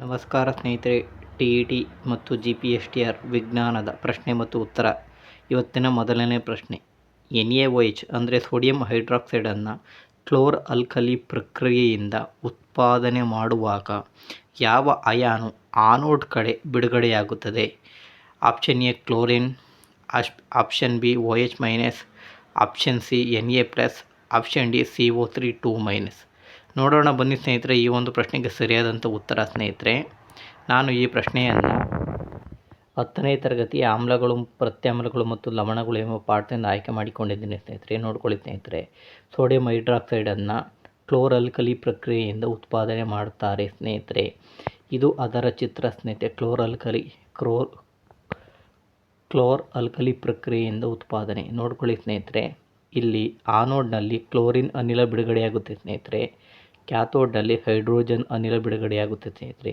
ನಮಸ್ಕಾರ ಸ್ನೇಹಿತರೆ, T E T ಮತ್ತು G P S T R ವಿಜ್ಞಾನದ ಪ್ರಶ್ನೆ ಮತ್ತು ಉತ್ತರ. ಇವತ್ತಿನ ಮೊದಲನೇ ಪ್ರಶ್ನೆ. ಎನ್ ಎ ಒ ಎಚ್ ಅಂದರೆ ಸೋಡಿಯಂ ಹೈಡ್ರಾಕ್ಸೈಡನ್ನು ಕ್ಲೋರ್ ಅಲ್ಕಲಿ ಪ್ರಕ್ರಿಯೆಯಿಂದ ಉತ್ಪಾದನೆ ಮಾಡುವಾಗ ಯಾವ ಅಯಾನು ಆನೋಡ್ ಕಡೆ ಬಿಡುಗಡೆಯಾಗುತ್ತದೆ? Option A chlorine ಆಶ್ option B O H minus, option C N A plus, option D C O three two minus. ನೋಡೋಣ ಬನ್ನಿ ಸ್ನೇಹಿತರೆ, ಈ ಒಂದು ಪ್ರಶ್ನೆಗೆ ಸರಿಯಾದಂಥ ಉತ್ತರ ಸ್ನೇಹಿತರೆ. ನಾನು ಈ ಪ್ರಶ್ನೆಯನ್ನು ಹತ್ತನೇ ತರಗತಿಯ ಆಮ್ಲಗಳು, ಪ್ರತ್ಯಾಮ್ಲಗಳು ಮತ್ತು ಲವಣಗಳು ಎಂಬ ಪಾಠದಿಂದ ಆಯ್ಕೆ ಮಾಡಿಕೊಂಡಿದ್ದೀನಿ ಸ್ನೇಹಿತರೆ. ನೋಡ್ಕೊಳ್ಳಿ ಸ್ನೇಹಿತರೆ. ಸೋಡಿಯಂ ಹೈಡ್ರಾಕ್ಸೈಡನ್ನು ಕ್ಲೋರ್ ಅಲ್ಕಲಿ ಪ್ರಕ್ರಿಯೆಯಿಂದ ಉತ್ಪಾದನೆ ಮಾಡುತ್ತಾರೆ ಸ್ನೇಹಿತರೆ. ಇದು ಅದರ ಚಿತ್ರ ಸ್ನೇಹಿತರೆ. ಕ್ಲೋರ್ ಅಲ್ಕಲಿ ಕ್ರೋರ್, ಕ್ಲೋರ್ ಅಲ್ಕಲಿ ಪ್ರಕ್ರಿಯೆಯಿಂದ ಉತ್ಪಾದನೆ. ನೋಡ್ಕೊಳ್ಳಿ ಸ್ನೇಹಿತರೆ. ಇಲ್ಲಿ ಆನೋಡ್ನಲ್ಲಿ ಕ್ಲೋರಿನ್ ಅನಿಲ ಬಿಡುಗಡೆಯಾಗುತ್ತೆ ಸ್ನೇಹಿತರೆ. ಕ್ಯಾಥೋಡ್ನಲ್ಲಿ ಹೈಡ್ರೋಜನ್ ಅನಿಲ ಬಿಡುಗಡೆಯಾಗುತ್ತೆ ಸ್ನೇಹಿತರೆ.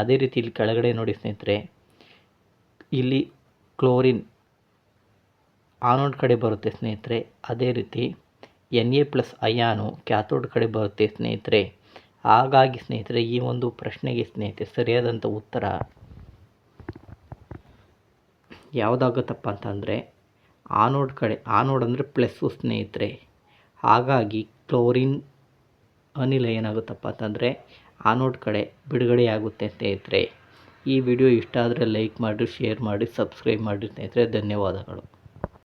ಅದೇ ರೀತಿ ಇಲ್ಲಿ ಕೆಳಗಡೆ ನೋಡಿ ಸ್ನೇಹಿತರೆ, ಇಲ್ಲಿ ಕ್ಲೋರಿನ್ ಆನೋಡ್ ಕಡೆ ಬರುತ್ತೆ ಸ್ನೇಹಿತರೆ. ಅದೇ ರೀತಿ ಎನ್ ಎ ಪ್ಲಸ್ ಅಯಾನು ಕ್ಯಾಥೋಡ್ ಕಡೆ ಬರುತ್ತೆ ಸ್ನೇಹಿತರೆ. ಹಾಗಾಗಿ ಸ್ನೇಹಿತರೆ, ಈ ಒಂದು ಪ್ರಶ್ನೆಗೆ ಸ್ನೇಹಿತರೆ ಸರಿಯಾದಂಥ ಉತ್ತರ ಯಾವುದಾಗುತ್ತಪ್ಪ ಅಂತಂದರೆ, ಆನೋಡ್ ಕಡೆ, ಆನೋಡ್ ಅಂದರೆ ಪ್ಲಸ್ಸು ಸ್ನೇಹಿತರೆ. ಹಾಗಾಗಿ ಕ್ಲೋರಿನ್ ಅನಿಲ ಏನಾಗುತ್ತಪ್ಪ ಅಂತಂದರೆ ಆನೋಡ್ ಕಡೆ ಬಿಡುಗಡೆಯಾಗುತ್ತೆ ಸ್ನೇಹಿತರೆ ಈ ವಿಡಿಯೋ ಇಷ್ಟ ಆದರೆ ಲೈಕ್ ಮಾಡಿ ಶೇರ್ ಮಾಡಿ ಸಬ್ಸ್ಕ್ರೈಬ್ ಮಾಡಿ ಸ್ನೇಹಿತರೆ, ಧನ್ಯವಾದಗಳು.